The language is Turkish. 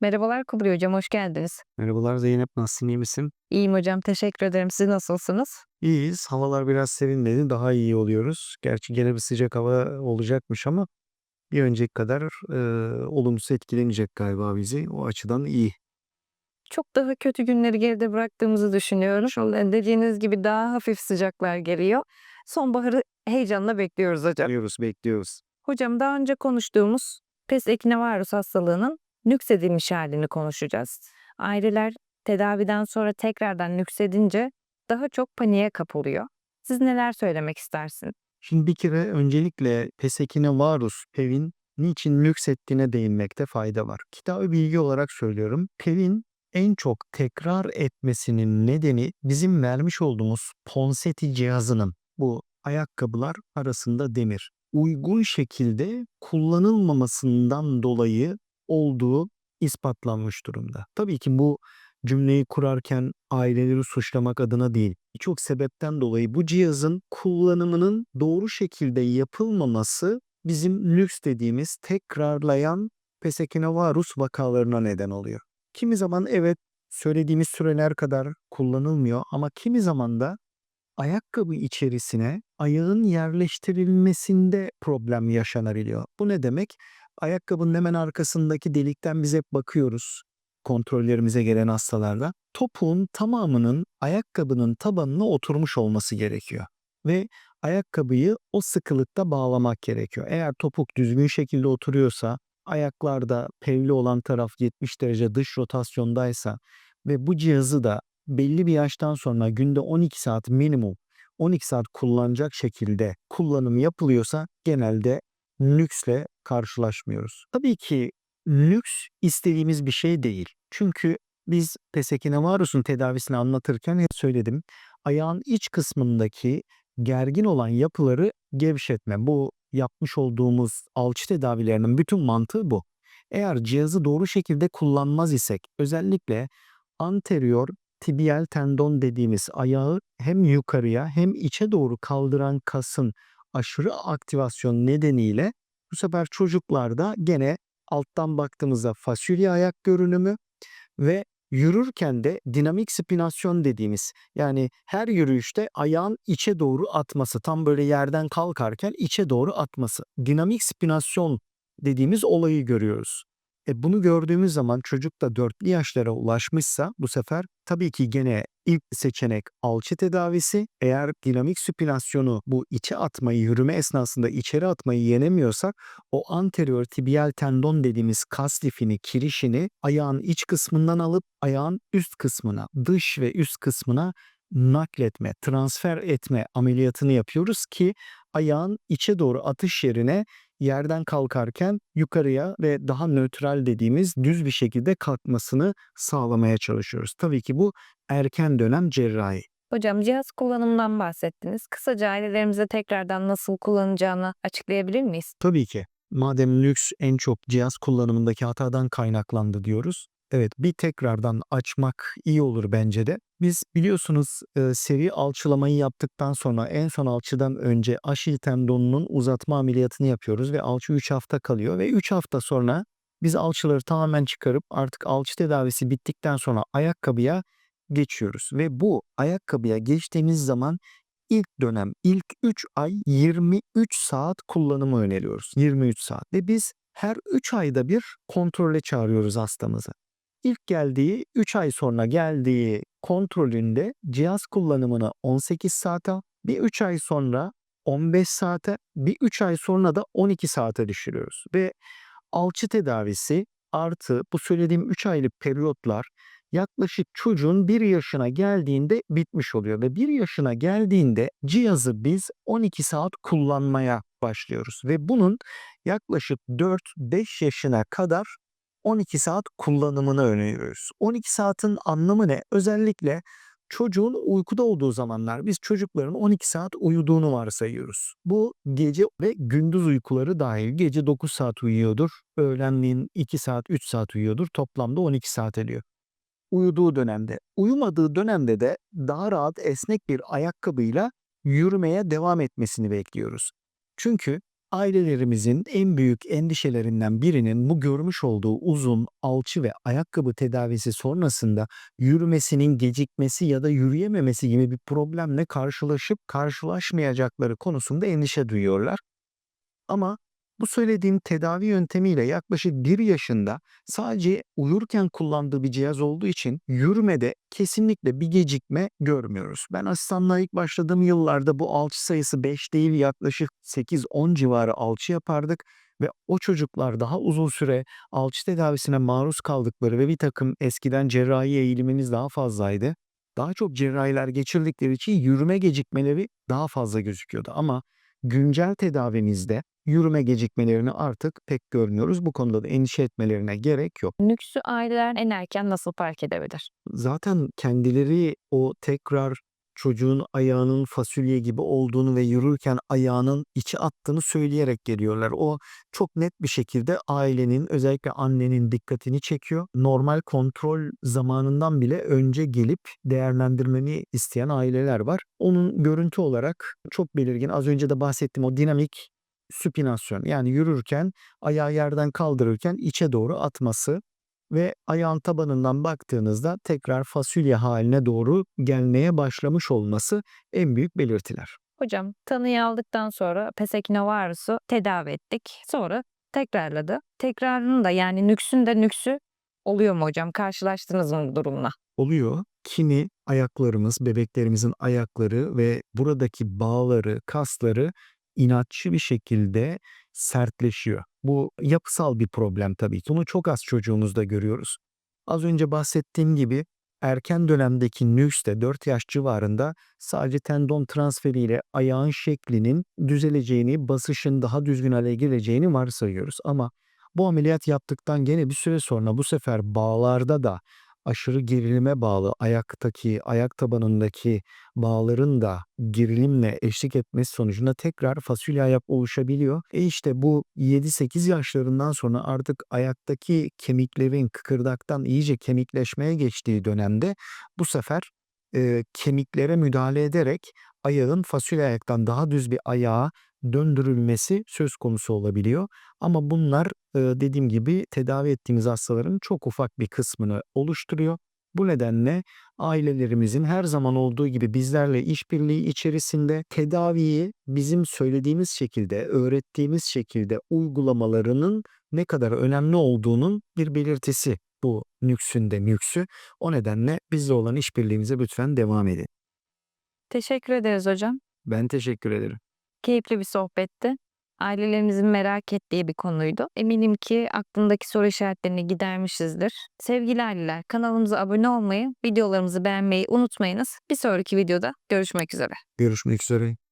Merhabalar Kubilay Hocam, hoş geldiniz. Merhabalar Zeynep, nasılsın, iyi misin? İyiyim hocam, teşekkür ederim. Siz nasılsınız? İyiyiz. Havalar biraz serinledi, daha iyi oluyoruz. Gerçi gene bir sıcak hava olacakmış ama bir önceki kadar e, olumsuz etkilemeyecek galiba bizi. O açıdan iyi. Çok daha kötü günleri geride bıraktığımızı düşünüyorum. Eee, dediğiniz gibi daha hafif sıcaklar geliyor. Sonbaharı heyecanla bekliyoruz hocam. Bekliyoruz, bekliyoruz. Hocam daha önce konuştuğumuz pes ekinevarus hastalığının nüksedilmiş halini konuşacağız. Aileler tedaviden sonra tekrardan nüksedince daha çok paniğe kapılıyor. Siz neler söylemek istersiniz? Şimdi bir kere öncelikle Pesekine varus Pev'in niçin nüksettiğine değinmekte fayda var. Kitabı bilgi olarak söylüyorum. Pev'in en çok tekrar etmesinin nedeni bizim vermiş olduğumuz ponseti cihazının bu ayakkabılar arasında demir uygun şekilde kullanılmamasından dolayı olduğu ispatlanmış durumda. Tabii ki bu cümleyi kurarken aileleri suçlamak adına değil. Birçok sebepten dolayı bu cihazın kullanımının doğru şekilde yapılmaması bizim lüks dediğimiz tekrarlayan pesekinovarus vakalarına neden oluyor. Kimi zaman evet söylediğimiz süreler kadar kullanılmıyor ama kimi zaman da ayakkabı içerisine ayağın yerleştirilmesinde problem yaşanabiliyor. Bu ne demek? Ayakkabının hemen arkasındaki delikten biz hep bakıyoruz kontrollerimize gelen hastalarda. Topuğun tamamının ayakkabının tabanına oturmuş olması gerekiyor. Ve ayakkabıyı o sıkılıkta bağlamak gerekiyor. Eğer topuk düzgün şekilde oturuyorsa, ayaklarda pevli olan taraf 70 derece dış rotasyondaysa ve bu cihazı da belli bir yaştan sonra günde 12 saat minimum 12 saat kullanacak şekilde kullanım yapılıyorsa genelde lüksle karşılaşmıyoruz. Tabii ki lüks istediğimiz bir şey değil. Çünkü biz pesekinavarus'un tedavisini anlatırken hep söyledim. Ayağın iç kısmındaki gergin olan yapıları gevşetme. Bu yapmış olduğumuz alçı tedavilerinin bütün mantığı bu. Eğer cihazı doğru şekilde kullanmaz isek özellikle anterior tibial tendon dediğimiz ayağı hem yukarıya hem içe doğru kaldıran kasın aşırı aktivasyon nedeniyle bu sefer çocuklarda gene alttan baktığımızda fasulye ayak görünümü ve yürürken de dinamik spinasyon dediğimiz yani her yürüyüşte ayağın içe doğru atması tam böyle yerden kalkarken içe doğru atması dinamik spinasyon dediğimiz olayı görüyoruz. E bunu gördüğümüz zaman çocuk da 4'lü yaşlara ulaşmışsa bu sefer tabii ki gene ilk seçenek alçı tedavisi. Eğer dinamik süpinasyonu bu içe atmayı yürüme esnasında içeri atmayı yenemiyorsak o anterior tibial tendon dediğimiz kas lifini, kirişini ayağın iç kısmından alıp ayağın üst kısmına, dış ve üst kısmına nakletme, transfer etme ameliyatını yapıyoruz ki ayağın içe doğru atış yerine yerden kalkarken yukarıya ve daha nötral dediğimiz düz bir şekilde kalkmasını sağlamaya çalışıyoruz. Tabii ki bu erken dönem cerrahi. Hocam cihaz kullanımından bahsettiniz. Kısaca ailelerimize tekrardan nasıl kullanacağını açıklayabilir miyiz? Tabii ki. Madem lüks en çok cihaz kullanımındaki hatadan kaynaklandı diyoruz. Evet bir tekrardan açmak iyi olur bence de. Biz biliyorsunuz e, seri alçılamayı yaptıktan sonra en son alçıdan önce aşil tendonunun uzatma ameliyatını yapıyoruz ve alçı 3 hafta kalıyor ve 3 hafta sonra biz alçıları tamamen çıkarıp artık alçı tedavisi bittikten sonra ayakkabıya geçiyoruz ve bu ayakkabıya geçtiğimiz zaman ilk dönem ilk 3 ay 23 saat kullanımı öneriyoruz. 23 saat ve biz her 3 ayda bir kontrole çağırıyoruz hastamızı. İlk geldiği 3 ay sonra geldiği kontrolünde cihaz kullanımını 18 saate, bir 3 ay sonra 15 saate, bir 3 ay sonra da 12 saate düşürüyoruz. Ve alçı tedavisi artı bu söylediğim 3 aylık periyotlar yaklaşık çocuğun 1 yaşına geldiğinde bitmiş oluyor ve 1 yaşına geldiğinde cihazı biz 12 saat kullanmaya başlıyoruz ve bunun yaklaşık 4-5 yaşına kadar 12 saat kullanımını öneriyoruz. 12 saatin anlamı ne? Özellikle çocuğun uykuda olduğu zamanlar biz çocukların 12 saat uyuduğunu varsayıyoruz. Bu gece ve gündüz uykuları dahil. Gece 9 saat uyuyordur. Öğlenliğin 2 saat 3 saat uyuyordur. Toplamda 12 saat ediyor. Uyuduğu dönemde. Uyumadığı dönemde de daha rahat esnek bir ayakkabıyla yürümeye devam etmesini bekliyoruz. Çünkü Ailelerimizin en büyük endişelerinden birinin bu görmüş olduğu uzun alçı ve ayakkabı tedavisi sonrasında yürümesinin gecikmesi ya da yürüyememesi gibi bir problemle karşılaşıp karşılaşmayacakları konusunda endişe duyuyorlar. Ama bu söylediğim tedavi yöntemiyle yaklaşık 1 yaşında sadece uyurken kullandığı bir cihaz olduğu için yürümede kesinlikle bir gecikme görmüyoruz. Ben asistanlığa ilk başladığım yıllarda bu alçı sayısı 5 değil yaklaşık 8-10 civarı alçı yapardık ve o çocuklar daha uzun süre alçı tedavisine maruz kaldıkları ve bir takım eskiden cerrahi eğilimimiz daha fazlaydı. Daha çok cerrahiler geçirdikleri için yürüme gecikmeleri daha fazla gözüküyordu ama güncel tedavimizde yürüme gecikmelerini artık pek görmüyoruz. Bu konuda da endişe etmelerine gerek yok. Nüksü aileler en erken nasıl fark edebilir? Zaten kendileri o tekrar çocuğun ayağının fasulye gibi olduğunu ve yürürken ayağının içi attığını söyleyerek geliyorlar. O çok net bir şekilde ailenin özellikle annenin dikkatini çekiyor. Normal kontrol zamanından bile önce gelip değerlendirmeni isteyen aileler var. Onun görüntü olarak çok belirgin. Az önce de bahsettiğim o dinamik süpinasyon yani yürürken ayağı yerden kaldırırken içe doğru atması ve ayağın tabanından baktığınızda tekrar fasulye haline doğru gelmeye başlamış olması en büyük belirtiler. Hocam tanıyı aldıktan sonra pes ekinovarus'u tedavi ettik. Sonra tekrarladı. Tekrarının da yani nüksün de nüksü oluyor mu hocam? Karşılaştınız mı bu durumla? Oluyor. Kimi ayaklarımız, bebeklerimizin ayakları ve buradaki bağları, kasları inatçı bir şekilde sertleşiyor. Bu yapısal bir problem tabii. Bunu çok az çocuğumuzda görüyoruz. Az önce bahsettiğim gibi erken dönemdeki nüks de 4 yaş civarında sadece tendon transferiyle ayağın şeklinin düzeleceğini, basışın daha düzgün hale geleceğini varsayıyoruz. Ama bu ameliyat yaptıktan gene bir süre sonra bu sefer bağlarda da aşırı gerilime bağlı ayaktaki, ayak tabanındaki bağların da gerilimle eşlik etmesi sonucunda tekrar fasulye ayak oluşabiliyor. E işte bu 7-8 yaşlarından sonra artık ayaktaki kemiklerin kıkırdaktan iyice kemikleşmeye geçtiği dönemde bu sefer e, kemiklere müdahale ederek ayağın fasulye ayaktan daha düz bir ayağa döndürülmesi söz konusu olabiliyor. Ama bunlar dediğim gibi tedavi ettiğimiz hastaların çok ufak bir kısmını oluşturuyor. Bu nedenle ailelerimizin her zaman olduğu gibi bizlerle işbirliği içerisinde tedaviyi bizim söylediğimiz şekilde, öğrettiğimiz şekilde uygulamalarının ne kadar önemli olduğunun bir belirtisi bu nüksün de nüksü. O nedenle bizle olan işbirliğimize lütfen devam edin. Teşekkür ederiz hocam. Ben teşekkür ederim. Keyifli bir sohbetti. Ailelerimizin merak ettiği bir konuydu. Eminim ki aklındaki soru işaretlerini gidermişizdir. Sevgili aileler kanalımıza abone olmayı, videolarımızı beğenmeyi unutmayınız. Bir sonraki videoda görüşmek üzere. Görüşmek üzere.